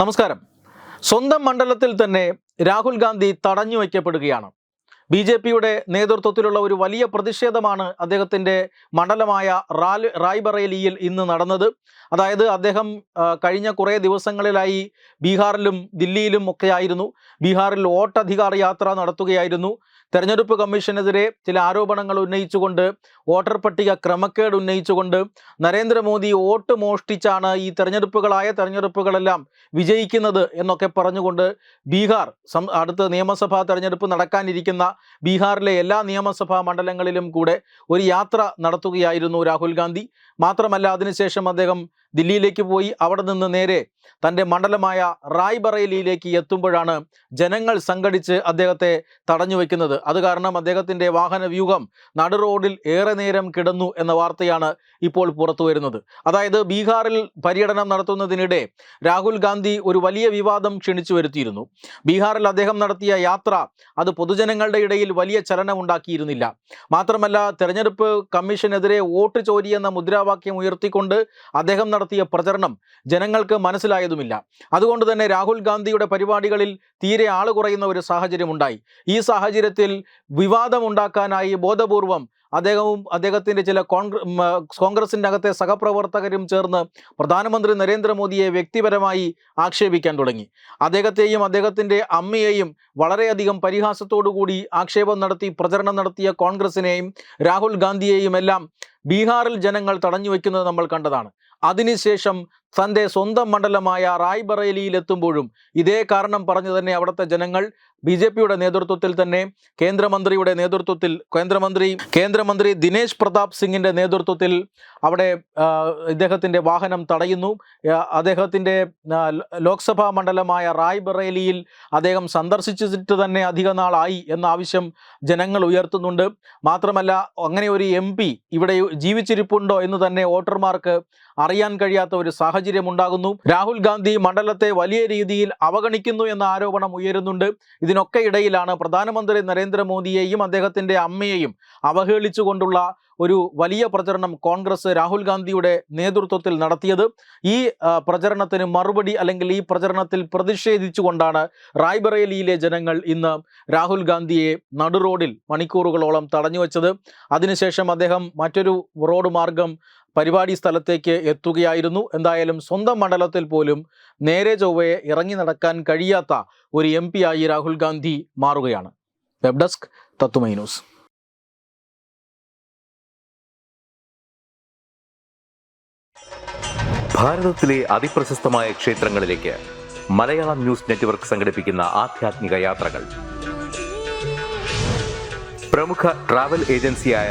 നമസ്കാരം. സ്വന്തം മണ്ഡലത്തിൽ തന്നെ രാഹുൽ ഗാന്ധി തടഞ്ഞു വയ്ക്കപ്പെടുകയാണ്. ബി ജെ പിയുടെ നേതൃത്വത്തിലുള്ള ഒരു വലിയ പ്രതിഷേധമാണ് അദ്ദേഹത്തിന്റെ മണ്ഡലമായ റാൽ റായ്ബറേലിയിൽ ഇന്ന് നടന്നത്. അതായത് അദ്ദേഹം കഴിഞ്ഞ കുറേ ദിവസങ്ങളിലായി ബീഹാറിലും ദില്ലിയിലും ഒക്കെ ആയിരുന്നു. ബീഹാറിൽ വോട്ടധികാർ യാത്ര നടത്തുകയായിരുന്നു. തെരഞ്ഞെടുപ്പ് കമ്മീഷനെതിരെ ചില ആരോപണങ്ങൾ ഉന്നയിച്ചുകൊണ്ട് വോട്ടർ പട്ടിക ക്രമക്കേട് ഉന്നയിച്ചുകൊണ്ട് നരേന്ദ്രമോദി വോട്ട് മോഷ്ടിച്ചാണ് ഈ തെരഞ്ഞെടുപ്പുകളായ തെരഞ്ഞെടുപ്പുകളെല്ലാം വിജയിക്കുന്നത് എന്നൊക്കെ പറഞ്ഞുകൊണ്ട് ബീഹാർ അടുത്ത നിയമസഭാ തെരഞ്ഞെടുപ്പ് നടക്കാനിരിക്കുന്ന ബീഹാറിലെ എല്ലാ നിയമസഭാ മണ്ഡലങ്ങളിലും കൂടെ ഒരു യാത്ര നടത്തുകയായിരുന്നു രാഹുൽ ഗാന്ധി. മാത്രമല്ല അതിനുശേഷം അദ്ദേഹം ദില്ലിയിലേക്ക് പോയി. അവിടെ നിന്ന് നേരെ തന്റെ മണ്ഡലമായ റായ്ബറേലിയിലേക്ക് എത്തുമ്പോഴാണ് ജനങ്ങൾ സംഘടിച്ച് അദ്ദേഹത്തെ തടഞ്ഞു വയ്ക്കുന്നത് അത് കാരണം അദ്ദേഹത്തിന്റെ വാഹന വ്യൂഹം നടു റോഡിൽ ഏറെ നേരം കിടന്നു എന്ന വാർത്തയാണ് ഇപ്പോൾ പുറത്തു വരുന്നത്. അതായത് ബീഹാറിൽ പര്യടനം നടത്തുന്നതിനിടെ രാഹുൽ ഗാന്ധി ഒരു വലിയ വിവാദം ക്ഷണിച്ചു വരുത്തിയിരുന്നു. ബീഹാറിൽ അദ്ദേഹം നടത്തിയ യാത്ര അത് പൊതുജനങ്ങളുടെ ഇടയിൽ വലിയ ചലനം ഉണ്ടാക്കിയിരുന്നില്ല. മാത്രമല്ല തെരഞ്ഞെടുപ്പ് കമ്മീഷനെതിരെ വോട്ട് ചോരി എന്ന മുദ്രാവാക്യം ഉയർത്തിക്കൊണ്ട് അദ്ദേഹം നടത്തിയ പ്രചരണം ജനങ്ങൾക്ക് മനസ്സിലായതുമില്ല. അതുകൊണ്ട് തന്നെ രാഹുൽ ഗാന്ധിയുടെ പരിപാടികളിൽ തീരെ ആൾ കുറയുന്ന ഒരു സാഹചര്യമുണ്ടായി. ഈ സാഹചര്യത്തിൽ വിവാദമുണ്ടാക്കാനായി ബോധപൂർവം അദ്ദേഹവും അദ്ദേഹത്തിന്റെ ചില കോൺഗ്ര ഉം, കോൺഗ്രസിന്റെ അകത്തെ സഹപ്രവർത്തകരും ചേർന്ന് പ്രധാനമന്ത്രി നരേന്ദ്രമോദിയെ വ്യക്തിപരമായി ആക്ഷേപിക്കാൻ തുടങ്ങി. അദ്ദേഹത്തെയും അദ്ദേഹത്തിന്റെ അമ്മയെയും വളരെയധികം പരിഹാസത്തോടുകൂടി ആക്ഷേപം നടത്തി പ്രചരണം നടത്തിയ കോൺഗ്രസിനെയും രാഹുൽ ഗാന്ധിയെയും എല്ലാം ബീഹാറിൽ ജനങ്ങൾ തടഞ്ഞു വയ്ക്കുന്നത് നമ്മൾ കണ്ടതാണ്. അതിനുശേഷം തന്റെ സ്വന്തം മണ്ഡലമായ റായ്ബറേലിയിൽ എത്തുമ്പോഴും ഇതേ കാരണം പറഞ്ഞു തന്നെ അവിടുത്തെ ജനങ്ങൾ ബി ജെ പിയുടെ നേതൃത്വത്തിൽ തന്നെ കേന്ദ്രമന്ത്രിയുടെ നേതൃത്വത്തിൽ കേന്ദ്രമന്ത്രി കേന്ദ്രമന്ത്രി ദിനേശ് പ്രതാപ് സിംഗിന്റെ നേതൃത്വത്തിൽ അവിടെ ഇദ്ദേഹത്തിന്റെ വാഹനം തടയുന്നു. അദ്ദേഹത്തിന്റെ ലോക്സഭാ മണ്ഡലമായ റായ്ബറേലിയിൽ അദ്ദേഹം സന്ദർശിച്ചിട്ട് തന്നെ അധിക നാളായി എന്ന ആവശ്യം ജനങ്ങൾ ഉയർത്തുന്നുണ്ട്. മാത്രമല്ല അങ്ങനെ ഒരു എം ഇവിടെ ജീവിച്ചിരിപ്പുണ്ടോ എന്ന് തന്നെ വോട്ടർമാർക്ക് അറിയാൻ കഴിയാത്ത ഒരു സാഹചര്യം ഉണ്ടാകുന്നു രാഹുൽ ഗാന്ധി മണ്ഡലത്തെ വലിയ രീതിയിൽ അവഗണിക്കുന്നു എന്ന ആരോപണം ഉയരുന്നുണ്ട്. ഇതിനൊക്കെ ഇടയിലാണ് പ്രധാനമന്ത്രി നരേന്ദ്രമോദിയെയും അദ്ദേഹത്തിന്റെ അമ്മയെയും അവഹേളിച്ചുകൊണ്ടുള്ള ഒരു വലിയ പ്രചരണം കോൺഗ്രസ് രാഹുൽ ഗാന്ധിയുടെ നേതൃത്വത്തിൽ നടത്തിയത്. ഈ പ്രചരണത്തിന് മറുപടി അല്ലെങ്കിൽ ഈ പ്രചരണത്തിൽ പ്രതിഷേധിച്ചുകൊണ്ടാണ് റായ്ബറേലിയിലെ ജനങ്ങൾ ഇന്ന് രാഹുൽ ഗാന്ധിയെ നടുറോഡിൽ മണിക്കൂറുകളോളം തടഞ്ഞു വച്ചത് അതിനുശേഷം അദ്ദേഹം മറ്റൊരു റോഡ് മാർഗം പരിപാടി സ്ഥലത്തേക്ക് എത്തുകയായിരുന്നു. എന്തായാലും സ്വന്തം മണ്ഡലത്തിൽ പോലും നേരെ ചൊവ്വയെ ഇറങ്ങി നടക്കാൻ കഴിയാത്ത ഒരു എം ആയി രാഹുൽ ഗാന്ധി മാറുകയാണ്. വെബ് ഡെസ്ക് തത്തുമൈ ന്യൂസ്. ഭാരതത്തിലെ അതിപ്രശസ്തമായ ക്ഷേത്രങ്ങളിലേക്ക് മലയാളം ന്യൂസ് നെറ്റ്വർക്ക് യാത്രകൾ. പ്രമുഖ ഏജൻസിയായ